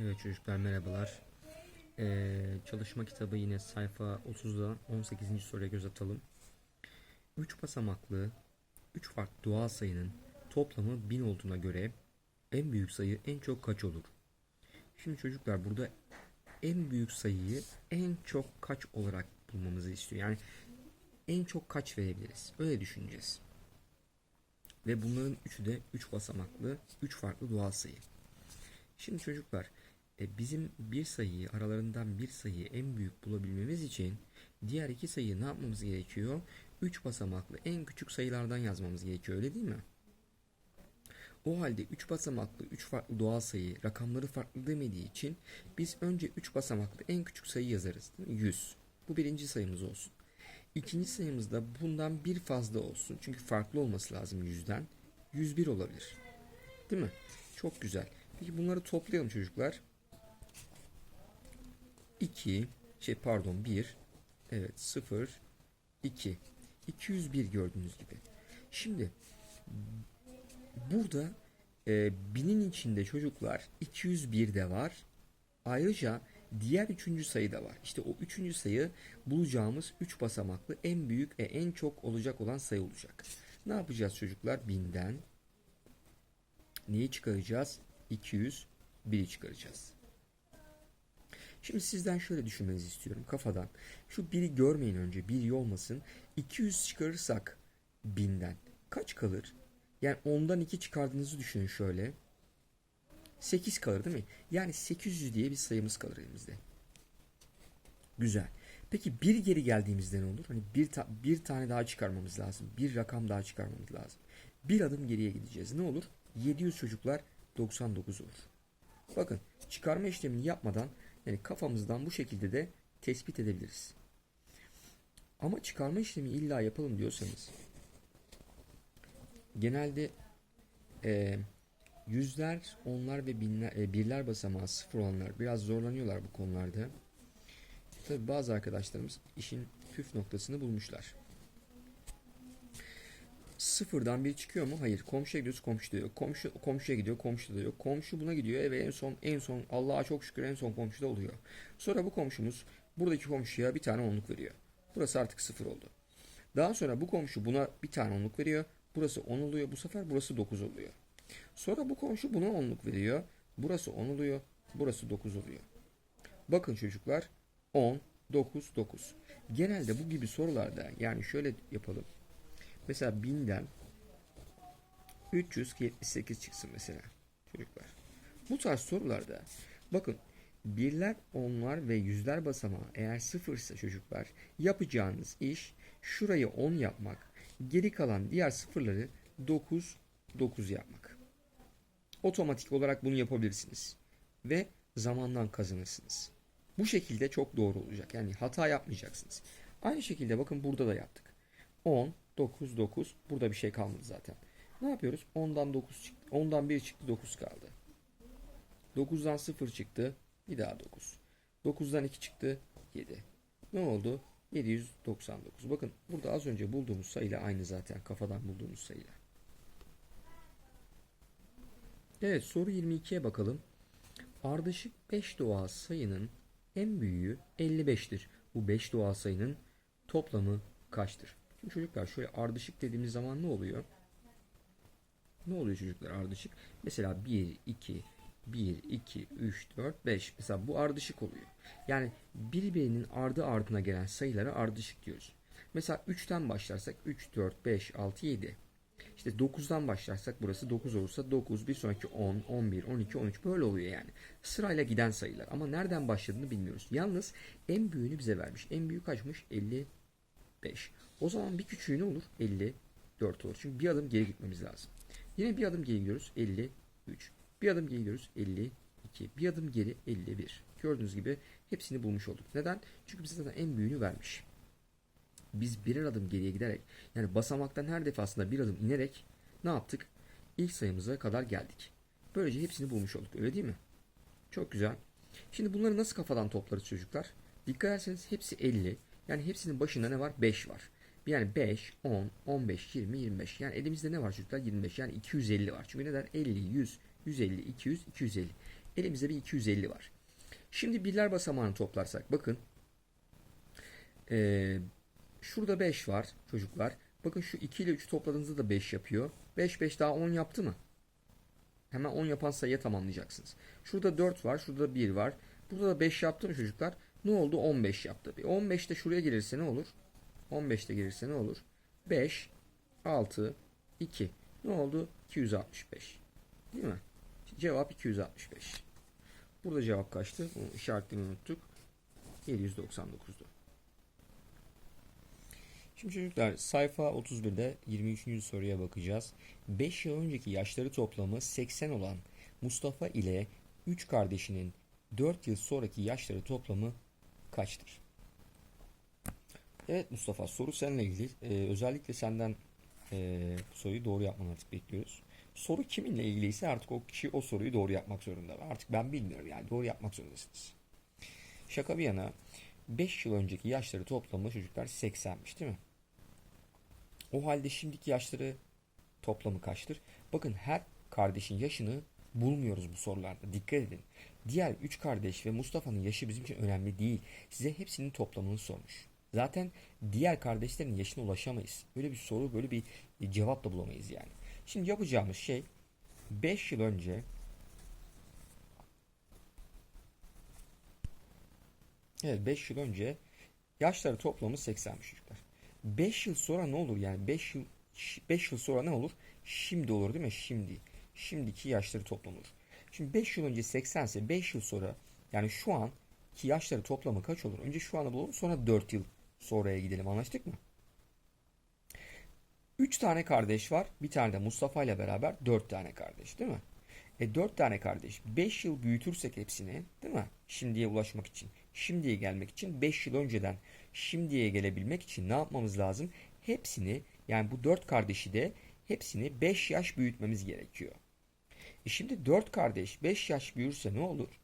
Evet çocuklar merhabalar. Ee, çalışma kitabı yine sayfa 30'da 18. soruya göz atalım. 3 basamaklı 3 farklı doğal sayının toplamı 1000 olduğuna göre en büyük sayı en çok kaç olur? Şimdi çocuklar burada en büyük sayıyı en çok kaç olarak bulmamızı istiyor. Yani en çok kaç verebiliriz? Öyle düşüneceğiz. Ve bunların üçü de 3 basamaklı 3 farklı doğal sayı. Şimdi çocuklar e, bizim bir sayıyı aralarından bir sayıyı en büyük bulabilmemiz için diğer iki sayıyı ne yapmamız gerekiyor? 3 basamaklı en küçük sayılardan yazmamız gerekiyor öyle değil mi? O halde 3 basamaklı 3 farklı doğal sayı rakamları farklı demediği için biz önce 3 basamaklı en küçük sayı yazarız. Değil mi? 100. Bu birinci sayımız olsun. İkinci sayımız da bundan bir fazla olsun. Çünkü farklı olması lazım 100'den. 101 olabilir. Değil mi? Çok güzel. Peki bunları toplayalım çocuklar. 2 şey pardon 1 evet 0 2 201 gördüğünüz gibi. Şimdi burada e, binin içinde çocuklar 201 de var. Ayrıca diğer üçüncü sayı da var. İşte o üçüncü sayı bulacağımız 3 basamaklı en büyük ve en çok olacak olan sayı olacak. Ne yapacağız çocuklar? Binden neyi çıkaracağız? 201'i çıkaracağız. Şimdi sizden şöyle düşünmenizi istiyorum kafadan. Şu biri görmeyin önce. Biri olmasın. 200 çıkarırsak 1000'den kaç kalır? Yani 10'dan 2 çıkardığınızı düşünün şöyle. 8 kalır değil mi? Yani 800 diye bir sayımız kalır elimizde. Güzel. Peki bir geri geldiğimizde ne olur? Hani bir, ta- bir tane daha çıkarmamız lazım. Bir rakam daha çıkarmamız lazım. Bir adım geriye gideceğiz. Ne olur? 700 çocuklar 99 olur. Bakın çıkarma işlemini yapmadan yani kafamızdan bu şekilde de tespit edebiliriz. Ama çıkarma işlemi illa yapalım diyorsanız genelde e, yüzler, onlar ve binler, e, birler basamağı sıfır olanlar biraz zorlanıyorlar bu konularda. Tabi bazı arkadaşlarımız işin püf noktasını bulmuşlar. Sıfırdan bir çıkıyor mu? Hayır. Komşuya gidiyoruz, komşu da yok. Komşu komşuya gidiyor, komşu da yok. Komşu buna gidiyor ve en son en son Allah'a çok şükür en son komşu da oluyor. Sonra bu komşumuz buradaki komşuya bir tane onluk veriyor. Burası artık sıfır oldu. Daha sonra bu komşu buna bir tane onluk veriyor. Burası 10 oluyor. Bu sefer burası 9 oluyor. Sonra bu komşu buna onluk veriyor. Burası 10 oluyor. Burası 9 oluyor. Bakın çocuklar 10, 9, 9. Genelde bu gibi sorularda yani şöyle yapalım. Mesela 1000'den 378 çıksın mesela çocuklar. Bu tarz sorularda bakın birler, onlar ve yüzler basamağı eğer sıfırsa çocuklar yapacağınız iş şurayı 10 yapmak, geri kalan diğer sıfırları 9, 9 yapmak. Otomatik olarak bunu yapabilirsiniz ve zamandan kazanırsınız. Bu şekilde çok doğru olacak. Yani hata yapmayacaksınız. Aynı şekilde bakın burada da yaptık. 10, 9, 9. Burada bir şey kalmadı zaten. Ne yapıyoruz? 10'dan 9 çıktı. 10'dan 1 çıktı 9 kaldı. 9'dan 0 çıktı. Bir daha 9. 9'dan 2 çıktı. 7. Ne oldu? 799. Bakın burada az önce bulduğumuz sayıyla aynı zaten. Kafadan bulduğumuz sayıyla. Evet soru 22'ye bakalım. Ardışık 5 doğal sayının en büyüğü 55'tir. Bu 5 doğal sayının toplamı kaçtır? Şimdi çocuklar şöyle ardışık dediğimiz zaman ne oluyor? Ne oluyor çocuklar ardışık? Mesela 1, 2, 1, 2, 3, 4, 5. Mesela bu ardışık oluyor. Yani birbirinin ardı ardına gelen sayılara ardışık diyoruz. Mesela 3'ten başlarsak 3, 4, 5, 6, 7. İşte 9'dan başlarsak burası 9 olursa 9, bir sonraki 10, 11, 12, 13 böyle oluyor yani. Sırayla giden sayılar ama nereden başladığını bilmiyoruz. Yalnız en büyüğünü bize vermiş. En büyük kaçmış? 55. O zaman bir küçüğü ne olur? 54 olur. Çünkü bir adım geri gitmemiz lazım. Yine bir adım geri gidiyoruz. 53. Bir adım geri gidiyoruz. 52. Bir adım geri 51. Gördüğünüz gibi hepsini bulmuş olduk. Neden? Çünkü bize zaten en büyüğünü vermiş. Biz birer adım geriye giderek yani basamaktan her defasında bir adım inerek ne yaptık? İlk sayımıza kadar geldik. Böylece hepsini bulmuş olduk. Öyle değil mi? Çok güzel. Şimdi bunları nasıl kafadan toplarız çocuklar? Dikkat ederseniz hepsi 50. Yani hepsinin başında ne var? 5 var. Yani 5, 10, 15, 20, 25. Yani elimizde ne var çocuklar? 25. Yani 250 var. Çünkü neden? 50, 100, 150, 200, 250. Elimizde bir 250 var. Şimdi birler basamağını toplarsak bakın. Ee, şurada 5 var çocuklar. Bakın şu 2 ile 3 topladığınızda da 5 yapıyor. 5 5 daha 10 yaptı mı? Hemen 10 yapan sayıya tamamlayacaksınız. Şurada 4 var. Şurada 1 var. Burada da 5 yaptı mı çocuklar? Ne oldu? 15 yaptı. 15 de şuraya gelirse ne olur? 15 de gelirse ne olur? 5, 6, 2. Ne oldu? 265. Değil mi? Cevap 265. Burada cevap kaçtı? Bunu işaretlemeyi unuttuk. 799'du. Şimdi çocuklar sayfa 31'de 23. soruya bakacağız. 5 yıl önceki yaşları toplamı 80 olan Mustafa ile 3 kardeşinin 4 yıl sonraki yaşları toplamı kaçtır? Evet Mustafa soru seninle ilgili. Ee, özellikle senden e, bu soruyu doğru yapmanı artık bekliyoruz. Soru kiminle ilgiliyse artık o kişi o soruyu doğru yapmak zorunda. Artık ben bilmiyorum yani doğru yapmak zorundasınız. Şaka bir yana 5 yıl önceki yaşları toplamı çocuklar 80'miş değil mi? O halde şimdiki yaşları toplamı kaçtır? Bakın her kardeşin yaşını bulmuyoruz bu sorularda. Dikkat edin. Diğer 3 kardeş ve Mustafa'nın yaşı bizim için önemli değil. Size hepsinin toplamını sormuş. Zaten diğer kardeşlerin yaşına ulaşamayız. Böyle bir soru, böyle bir cevap da bulamayız yani. Şimdi yapacağımız şey 5 yıl önce Evet 5 yıl önce yaşları toplamı 80'miş çocuklar. 5 yıl sonra ne olur yani 5 yıl 5 yıl sonra ne olur? Şimdi olur değil mi? Şimdi. Şimdiki yaşları toplamı. Şimdi 5 yıl önce 80 ise 5 yıl sonra yani şu an ki yaşları toplamı kaç olur? Önce şu anı bulalım sonra 4 yıl sonraya gidelim anlaştık mı? 3 tane kardeş var. Bir tane de Mustafa ile beraber 4 tane kardeş değil mi? E 4 tane kardeş. 5 yıl büyütürsek hepsini değil mi? Şimdiye ulaşmak için. Şimdiye gelmek için 5 yıl önceden şimdiye gelebilmek için ne yapmamız lazım? Hepsini yani bu 4 kardeşi de hepsini 5 yaş büyütmemiz gerekiyor. E şimdi 4 kardeş 5 yaş büyürse ne olur?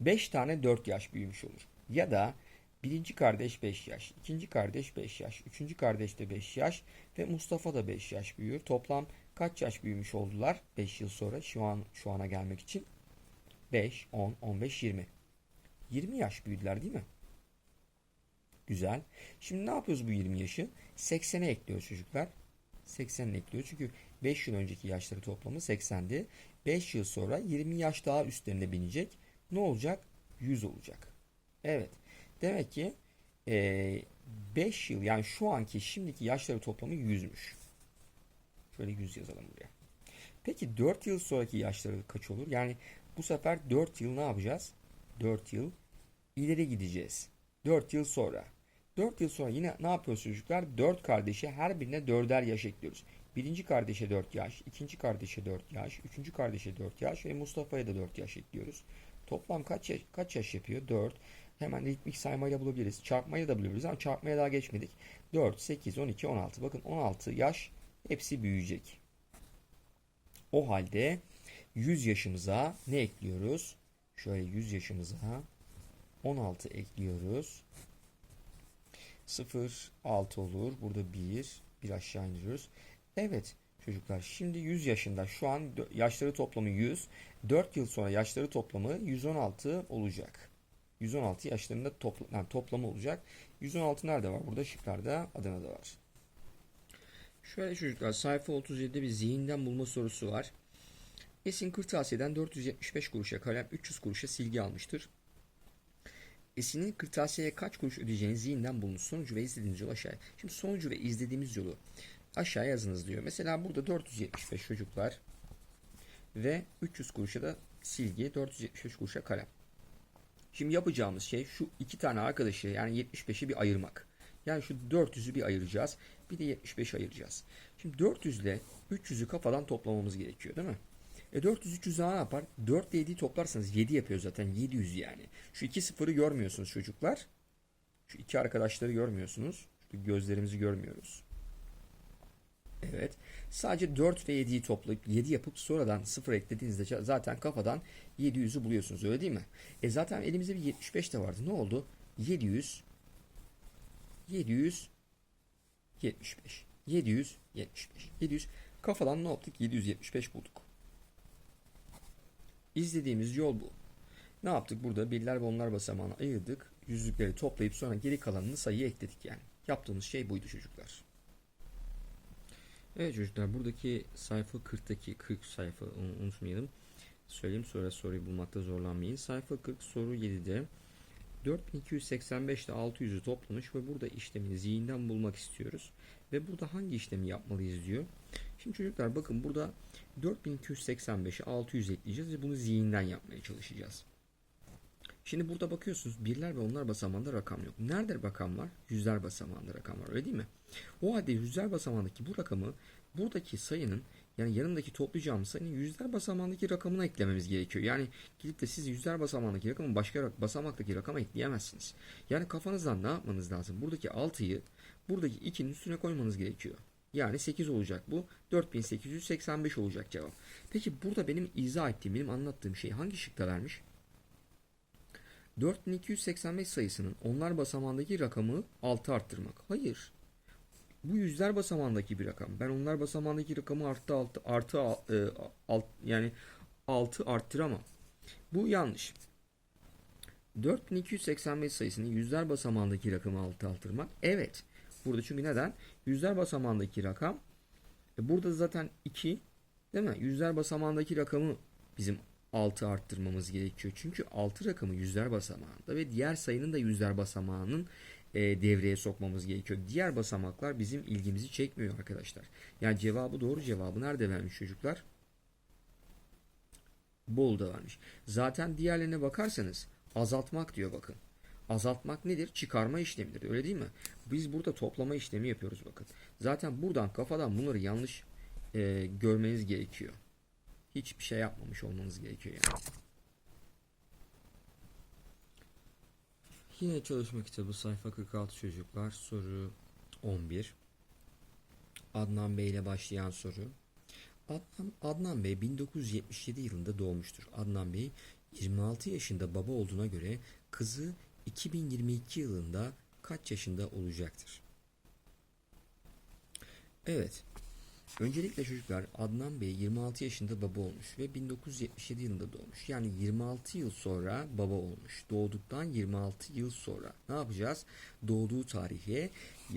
5 tane 4 yaş büyümüş olur. Ya da birinci kardeş 5 yaş, ikinci kardeş 5 yaş, üçüncü kardeş de 5 yaş ve Mustafa da 5 yaş büyür. Toplam kaç yaş büyümüş oldular 5 yıl sonra şu an şu ana gelmek için? 5, 10, 15, 20. 20 yaş büyüdüler değil mi? Güzel. Şimdi ne yapıyoruz bu 20 yaşı? 80'e ekliyoruz çocuklar. 80'e ekliyoruz. Çünkü 5 yıl önceki yaşları toplamı 80'di. 5 yıl sonra 20 yaş daha üstlerine binecek. Ne olacak? 100 olacak. Evet. Demek ki 5 yıl yani şu anki şimdiki yaşları toplamı 100'müş. Şöyle 100 yazalım buraya. Peki 4 yıl sonraki yaşları kaç olur? Yani bu sefer 4 yıl ne yapacağız? 4 yıl ileri gideceğiz. 4 yıl sonra. 4 yıl sonra yine ne yapıyoruz çocuklar? 4 kardeşe her birine 4'er yaş ekliyoruz. Birinci kardeşe 4 yaş, ikinci kardeşe 4 yaş, üçüncü kardeşe 4 yaş ve Mustafa'ya da 4 yaş ekliyoruz. Toplam kaç yaş, kaç yaş yapıyor? 4. Hemen ritmik saymayla bulabiliriz. Çarpmayla da bulabiliriz ama çarpmaya daha geçmedik. 4, 8, 12, 16. Bakın 16 yaş hepsi büyüyecek. O halde 100 yaşımıza ne ekliyoruz? Şöyle 100 yaşımıza 16 ekliyoruz. 0, 6 olur. Burada 1, bir aşağı indiriyoruz. Evet çocuklar şimdi 100 yaşında şu an yaşları toplamı 100. 4 yıl sonra yaşları toplamı 116 olacak. 116 yaşlarında topla, yani toplamı olacak. 116 nerede var? Burada şıklarda Adana'da var. Şöyle çocuklar sayfa 37'de bir zihinden bulma sorusu var. Esin kırtasiyeden 475 kuruşa kalem 300 kuruşa silgi almıştır. Esin'in kırtasiyeye kaç kuruş ödeyeceğini zihinden bulunuz. Sonucu ve izlediğiniz yolu aşağıya. Şimdi sonucu ve izlediğimiz yolu aşağıya yazınız diyor. Mesela burada 475 çocuklar ve 300 kuruşa da silgi, 475 kuruşa kalem. Şimdi yapacağımız şey şu iki tane arkadaşı yani 75'i bir ayırmak. Yani şu 400'ü bir ayıracağız. Bir de 75'i ayıracağız. Şimdi 400 ile 300'ü kafadan toplamamız gerekiyor değil mi? E 400 300 ne yapar? 4 ile 7'yi toplarsanız 7 yapıyor zaten. 700 yani. Şu iki sıfırı görmüyorsunuz çocuklar. Şu iki arkadaşları görmüyorsunuz. Şu gözlerimizi görmüyoruz. Evet. Sadece 4 ve 7'yi toplayıp 7 yapıp sonradan 0 eklediğinizde zaten kafadan 700'ü buluyorsunuz öyle değil mi? E zaten elimizde bir 75 de vardı. Ne oldu? 700 700 75 775 700 kafadan ne yaptık? 775 bulduk. İzlediğimiz yol bu. Ne yaptık burada? Birler ve onlar basamağını ayırdık. Yüzlükleri toplayıp sonra geri kalanını sayıya ekledik yani. Yaptığımız şey buydu çocuklar. Evet çocuklar buradaki sayfa 40'taki 40 sayfa unutmayalım. Söyleyeyim sonra soruyu bulmakta zorlanmayın. Sayfa 40 soru 7'de 4285 ile 600'ü toplamış ve burada işlemi zihinden bulmak istiyoruz. Ve burada hangi işlemi yapmalıyız diyor. Şimdi çocuklar bakın burada 4285'e 600 ekleyeceğiz ve bunu zihinden yapmaya çalışacağız. Şimdi burada bakıyorsunuz birler ve onlar basamağında rakam yok. Nerede rakam var? Yüzler basamağında rakam var öyle değil mi? O halde yüzler basamağındaki bu rakamı buradaki sayının yani yanındaki toplayacağımız sayının yüzler basamağındaki rakamına eklememiz gerekiyor. Yani gidip de siz yüzler basamağındaki rakamı başka basamaktaki rakama ekleyemezsiniz. Yani kafanızdan ne yapmanız lazım? Buradaki 6'yı buradaki 2'nin üstüne koymanız gerekiyor. Yani 8 olacak bu. 4885 olacak cevap. Peki burada benim izah ettiğim, benim anlattığım şey hangi şıkta vermiş? 4285 sayısının onlar basamağındaki rakamı 6 arttırmak. Hayır. Bu yüzler basamağındaki bir rakam. Ben onlar basamağındaki rakamı artı altı artı e, alt, yani 6 arttıramam. Bu yanlış. 4285 sayısının yüzler basamağındaki rakamı 6 arttırmak. Evet. Burada çünkü neden? Yüzler basamağındaki rakam e, burada zaten 2 değil mi? Yüzler basamağındaki rakamı bizim 6 arttırmamız gerekiyor. Çünkü 6 rakamı yüzler basamağında ve diğer sayının da yüzler basamağının e, devreye sokmamız gerekiyor. Diğer basamaklar bizim ilgimizi çekmiyor arkadaşlar. Yani cevabı doğru cevabı nerede vermiş çocuklar? Bolda vermiş. Zaten diğerlerine bakarsanız azaltmak diyor bakın. Azaltmak nedir? Çıkarma işlemidir. Öyle değil mi? Biz burada toplama işlemi yapıyoruz bakın. Zaten buradan kafadan bunları yanlış e, görmeniz gerekiyor. Hiçbir şey yapmamış olmanız gerekiyor yani. Yine çalışma kitabı sayfa 46 çocuklar soru 11. Adnan Bey ile başlayan soru. Adnan, Adnan Bey 1977 yılında doğmuştur. Adnan Bey 26 yaşında baba olduğuna göre kızı 2022 yılında kaç yaşında olacaktır? Evet. Öncelikle çocuklar Adnan Bey 26 yaşında baba olmuş ve 1977 yılında doğmuş. Yani 26 yıl sonra baba olmuş. Doğduktan 26 yıl sonra ne yapacağız? Doğduğu tarihe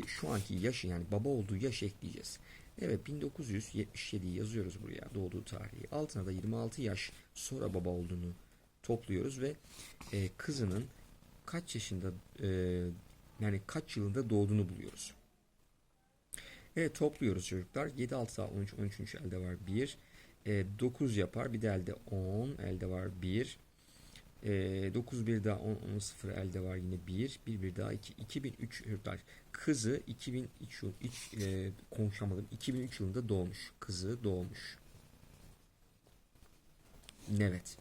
şu anki yaşı yani baba olduğu yaş ekleyeceğiz. Evet 1977 yazıyoruz buraya doğduğu tarihi. Altına da 26 yaş sonra baba olduğunu topluyoruz ve e, kızının kaç yaşında e, yani kaç yılında doğduğunu buluyoruz. Evet topluyoruz çocuklar. 7, 6 daha 13, 13. elde var 1. E, 9 yapar. Bir de elde 10. Elde var 1. E, 9 bir daha 10, 10 0 elde var yine 1. 1 bir daha 2. 2003 çocuklar. Kızı 2003 yıl hiç e, konuşamadım. 2003 yılında doğmuş. Kızı doğmuş. Evet.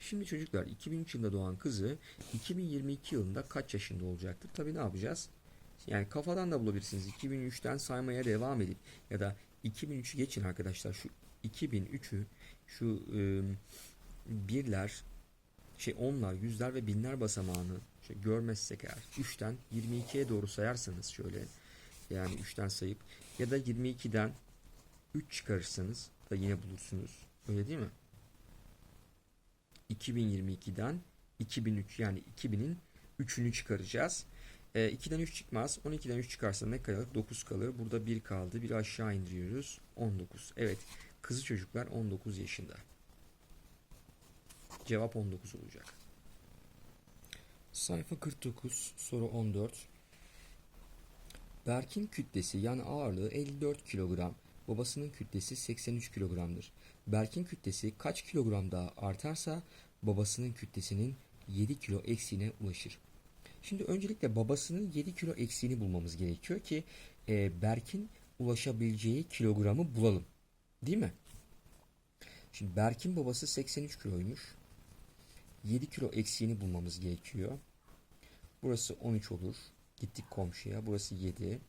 Şimdi çocuklar 2003 yılında doğan kızı 2022 yılında kaç yaşında olacaktır? Tabii ne yapacağız? Yani kafadan da bulabilirsiniz. 2003'ten saymaya devam edip ya da 2003'ü geçin arkadaşlar. Şu 2003'ü şu e, birler şey onlar, yüzler ve binler basamağını şöyle görmezsek eğer 3'ten 22'ye doğru sayarsanız şöyle yani 3'ten sayıp ya da 22'den 3 çıkarırsanız da yine bulursunuz. Öyle değil mi? 2022'den 2003 yani 2000'in 3'ünü çıkaracağız. E, 2'den 3 çıkmaz. 12'den 3 çıkarsa ne kalır? 9 kalır. Burada 1 kaldı. Bir aşağı indiriyoruz. 19. Evet. Kızı çocuklar 19 yaşında. Cevap 19 olacak. Sayfa 49 soru 14. Berk'in kütlesi yani ağırlığı 54 kilogram. Babasının kütlesi 83 kilogramdır. Berk'in kütlesi kaç kilogram daha artarsa babasının kütlesinin 7 kilo eksiğine ulaşır. Şimdi öncelikle babasının 7 kilo eksiğini bulmamız gerekiyor ki e, Berk'in ulaşabileceği kilogramı bulalım. Değil mi? Şimdi Berk'in babası 83 kiloymuş. 7 kilo eksiğini bulmamız gerekiyor. Burası 13 olur. Gittik komşuya. Burası 7.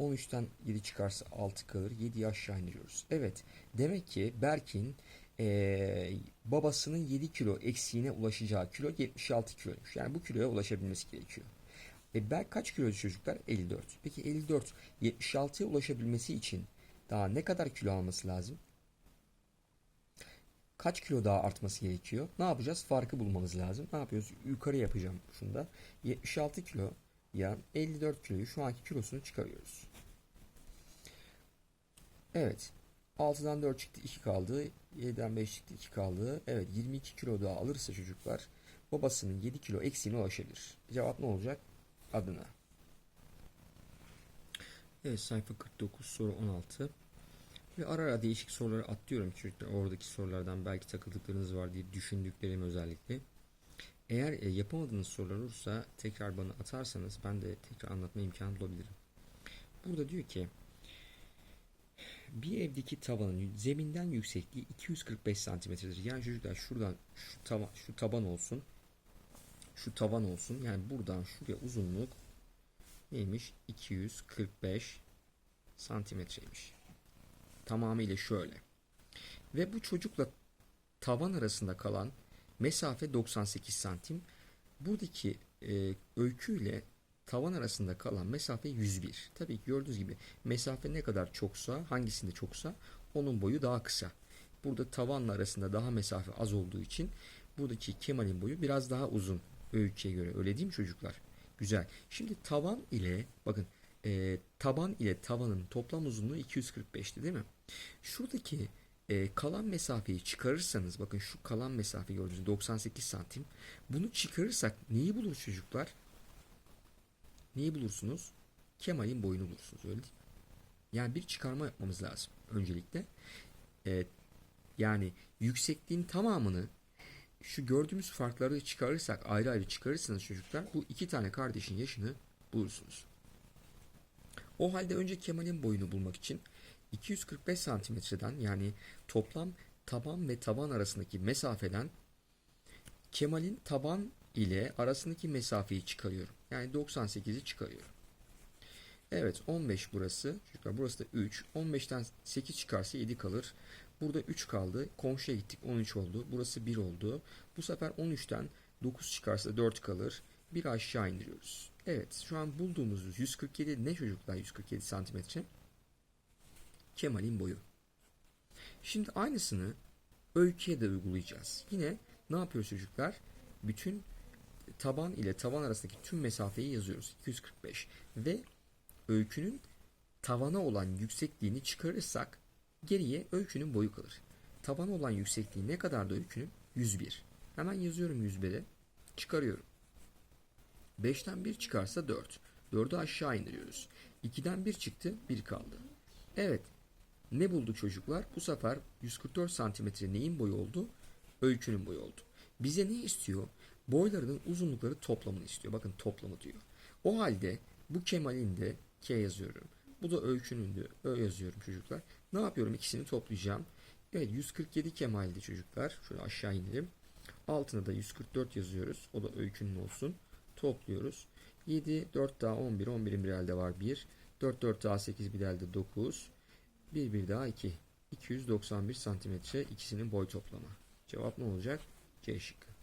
13'ten 7 çıkarsa 6 kalır. 7'yi aşağı indiriyoruz. Evet. Demek ki Berk'in ee, babasının 7 kilo eksiğine ulaşacağı kilo 76 kiloymuş. Yani bu kiloya ulaşabilmesi gerekiyor. E Berk kaç kiloydu çocuklar? 54. Peki 54 76'ya ulaşabilmesi için daha ne kadar kilo alması lazım? kaç kilo daha artması gerekiyor? Ne yapacağız? Farkı bulmamız lazım. Ne yapıyoruz? Yukarı yapacağım şunda. 76 kilo ya 54 kiloyu şu anki kilosunu çıkarıyoruz. Evet. 6'dan 4 çıktı 2 kaldı. 7'den 5 çıktı 2 kaldı. Evet 22 kilo daha alırsa çocuklar babasının 7 kilo eksiğine ulaşabilir. Cevap ne olacak? Adına. Evet sayfa 49 soru 16. Ve ara ara değişik soruları atlıyorum çocuklar oradaki sorulardan belki takıldıklarınız var diye düşündüklerim özellikle. Eğer e, yapamadığınız sorular olursa tekrar bana atarsanız ben de tekrar anlatma imkanı bulabilirim. Burada diyor ki bir evdeki tavanın zeminden yüksekliği 245 santimetredir. Yani çocuklar şuradan şu tavan şu taban olsun. Şu tavan olsun. Yani buradan şuraya uzunluk neymiş? 245 santimetreymiş. Tamamıyla şöyle. Ve bu çocukla tavan arasında kalan mesafe 98 santim. Buradaki e, öyküyle tavan arasında kalan mesafe 101. Tabii ki gördüğünüz gibi mesafe ne kadar çoksa, hangisinde çoksa onun boyu daha kısa. Burada tavanla arasında daha mesafe az olduğu için buradaki Kemal'in boyu biraz daha uzun öyküye göre. Öyle değil mi çocuklar? Güzel. Şimdi tavan ile bakın e, taban ile tavanın toplam uzunluğu 245'ti değil mi? Şuradaki e, kalan mesafeyi çıkarırsanız bakın şu kalan mesafe gördüğünüz 98 santim. Bunu çıkarırsak neyi bulur çocuklar? Neyi bulursunuz? Kemal'in boyunu bulursunuz öyle değil mi? Yani bir çıkarma yapmamız lazım öncelikle. E, yani yüksekliğin tamamını şu gördüğümüz farkları çıkarırsak ayrı ayrı çıkarırsanız çocuklar bu iki tane kardeşin yaşını bulursunuz. O halde önce Kemal'in boyunu bulmak için 245 santimetreden yani toplam taban ve taban arasındaki mesafeden Kemal'in taban ile arasındaki mesafeyi çıkarıyorum. Yani 98'i çıkarıyorum. Evet 15 burası. Çocuklar burası da 3. 15'ten 8 çıkarsa 7 kalır. Burada 3 kaldı. Komşuya gittik 13 oldu. Burası 1 oldu. Bu sefer 13'ten 9 çıkarsa 4 kalır. Bir aşağı indiriyoruz. Evet şu an bulduğumuz 147 ne çocuklar 147 santimetre? Kemal'in boyu. Şimdi aynısını öyküye de uygulayacağız. Yine ne yapıyoruz çocuklar? Bütün taban ile tavan arasındaki tüm mesafeyi yazıyoruz. 245 ve öykünün tavana olan yüksekliğini çıkarırsak geriye öykünün boyu kalır. Tavana olan yüksekliği ne kadar da öykünün? 101. Hemen yazıyorum 101'e. Çıkarıyorum. 5'ten 1 çıkarsa 4. 4'ü aşağı indiriyoruz. 2'den 1 çıktı 1 kaldı. Evet. Ne bulduk çocuklar? Bu sefer 144 santimetre neyin boyu oldu? Öykünün boyu oldu. Bize ne istiyor? Boylarının uzunlukları toplamını istiyor. Bakın toplamı diyor. O halde bu Kemal'in de K yazıyorum. Bu da öykünün de Ö yazıyorum çocuklar. Ne yapıyorum? İkisini toplayacağım. Evet 147 Kemal'di çocuklar. Şöyle aşağı inelim. Altına da 144 yazıyoruz. O da öykünün olsun. Topluyoruz. 7, 4 daha 11. 11'in bir elde var 1. 4, 4 daha 8 bir elde 9. 1, 1 daha 2. 291 santimetre ikisinin boy toplamı. Cevap ne olacak? C şıkkı.